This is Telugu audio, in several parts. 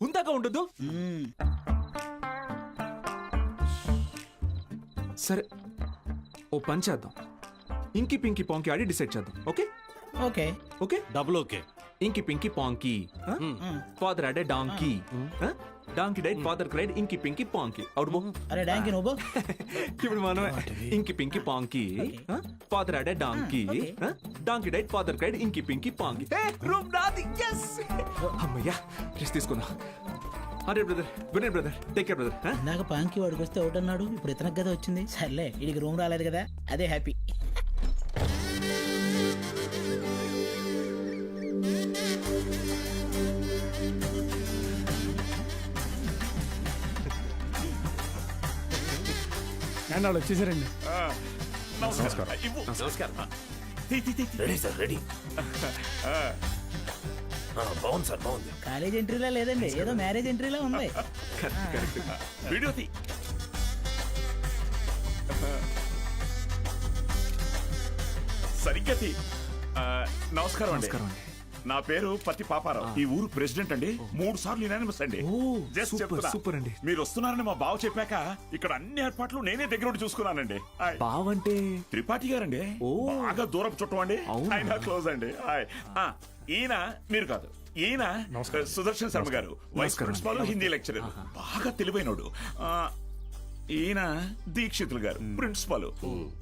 ఉందాక ఉండదు. సరే ఓ పని చేద్దాం. ఇంకి పింకి పాంకి ఆడి డిసైడ్ చేద్దాం okay? Okay. Okay? Double okay inky pinky ponky. Father had a donkey donkey died father cried inky pinky ponky. Out బో అరే డాంకి నువ్వు? ఇప్పుడు మనం inky pinky ponky father had a donkey donkey died father cried inky pinky ponky room నాది ఎస్ అమ్మయ్యా రెస్ట్ తీసుకుందాం. అరే brother good night brother take care brother ఇందాక పాంకి వాడికి వస్తే ఒకటి అన్నాడు ఇప్పుడు ఇతనికి కదా వచ్చింది. సర్లే వీడికి రూమ్ రాలేదు కదా అదే హ్యాపీ వాళ్ళు వచ్చేసారండి. నమస్కారం. నమస్కారం. రెడీ సార్ రెడీ బాగుంది సార్ బాగుంది కాలేజ్ ఎంట్రీలా లేదండి. ఏదో మ్యారేజ్ ఎంట్రీలా ఉంది. వీడియో తీ. సరిగ్గా తీ. నమస్కారం అండి. నమస్కారం అండి. నా పేరు పత్తి పాపారావు. ఈ ఊరు ప్రెసిడెంట్ అండి. మూడు సార్లు యునానిమస్ అండి. సూపర్, చెప్తున్నా. సూపర్ అండి. మీరు వస్తున్నారని మా బావ చెప్పాక ఇక్కడ అన్ని ఏర్పాట్లు నేనే దగ్గర ఉండి చూసుకున్నానండి. బావంటే? త్రిపాఠి గారండి. ఓ. బాగా దూరపు చుట్టం అండి? ఆయన క్లోజ్ అండి. హాయ్. ఆ, ఈయన మీరు కాదు. ఈయన సుదర్శన్ శర్మ గారు. వైస్. ప్రిన్సిపాల్ హిందీ లెక్చరర్ బాగా తెలివైనోడు. ఆ, ఈయన దీక్షితులు గారు ప్రిన్సిపాల్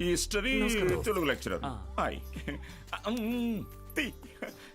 ఈ history Telugu lecturer hi.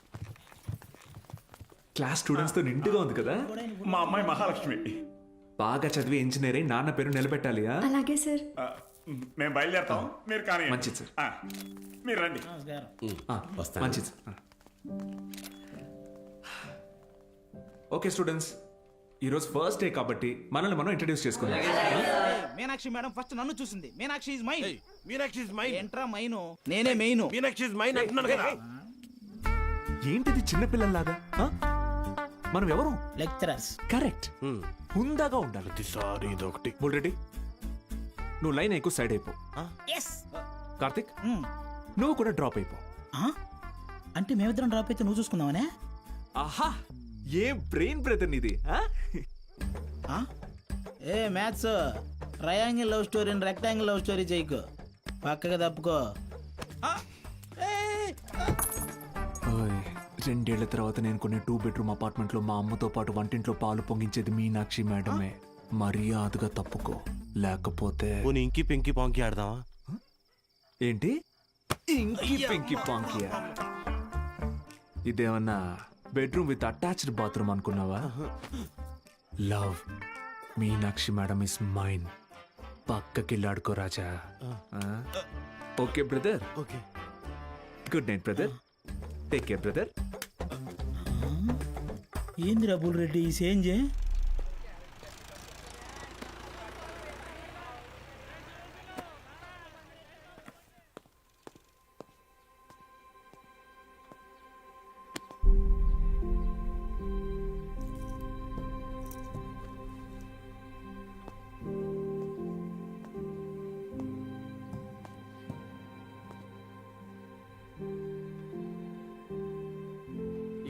Class స్టూడెంట్స్తో నిండుగా ఉంది కదా? మా అమ్మాయి మహాలక్ష్మి. బాగా చదివి ఇంజనీర్ అయి నాన్న పేరు నిలబెట్టాలి ఆ? అలాగే సార్ ఆ, మేము బయలుదేరతాం. మీరు కానీ మంచిది సార్. మీరు రండి. నమస్కారం ఆ, వస్తాను. మంచిది సార్. ఆ. ఓకే స్టూడెంట్స్ ఈరోజు ఫస్ట్ డే కాబట్టి మనల్ని మనం ఇంట్రడ్యూస్ చేసుకుందాం. మీనాక్షి మేడం ఫస్ట్ నన్ను చూసింది. Meenakshi is mine Meenakshi is mine ఎంట్రా mine? నేనే మెయిన్. మీనాక్షి ఇస్ మైన్ అంటున్నాను కదా. ఏంటిది చిన్నపిల్లల్లాగా ఆ? మనం ఎవరు లెక్చరర్స్. కరెక్ట్. హుందాగా ఉండాలి. ప్రతిసారి ఇదొకటి బుల్రెడ్డి నువ్వు లైన్ ఎక్కువ సైడ్ అయిపో. ఎస్ కార్తిక్? నువ్వు కూడా డ్రాప్ అయిపో. అంటే మేమిద్దరం డ్రాప్ అయితే నువ్వు చూసుకుందామనే? ఆహా! ఏ బ్రెయిన్ బ్రదర్? ఆ? ఏ మ్యాథ్స్ ట్రయాంగిల్ లవ్ స్టోరీని రెక్టాంగిల్ లవ్ స్టోరీ చేయకు. పక్కగా తప్పుకో. రెండేళ్ళ తర్వాత నేను కొనే టూ బెడ్రూమ్ అపార్ట్మెంట్లో మా అమ్మతో పాటు వంటింట్లో పాలు పొంగించేది మీనాక్షి మేడమే. మర్యాదగా తప్పుకో. లేకపోతే పోనీ ఇంకి పెంకి పాంకి ఆడదామా? ఏంటి? ఇంకి పెంకి పాంకియా? ఇదేమన్నా బెడ్రూమ్ విత్ అటాచ్డ్ బాత్రూమ్ అనుకున్నావా? Love Meenakshi madam is mine పక్కకిల్లాడుకో Raja. Okay brother okay. Good night brother take care brother ఏంది రబుల్ రెడ్డి ఈ చేంజ్?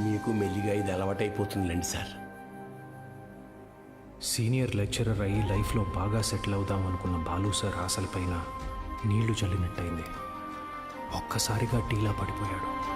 మీకు మెల్లిగా ఇది అలవాటైపోతుందిలేండి సార్. సీనియర్ లెక్చరర్ అయ్యి లైఫ్లో బాగా సెటిల్ అవుదాం అనుకున్న బాలు సార్ ఆశలపైన నీళ్ళు చల్లినట్టయింది. ఒక్కసారిగా టీలా పడిపోయాడు.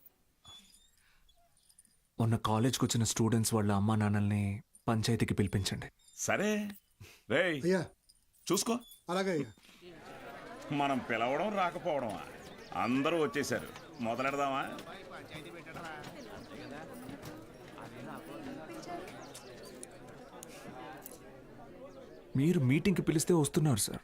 మొన్న కాలేజ్కి వచ్చిన స్టూడెంట్స్ వాళ్ళ అమ్మా నాన్నల్ని పంచాయతీకి పిలిపించండి. సరే. రేయ్ చూసుకో. అలాగే మనం పిలవడం రాకపోవడం అందరూ వచ్చేసారు. మొదలెడదామా? మీరు మీటింగ్కి పిలిస్తే వస్తున్నారు సార్.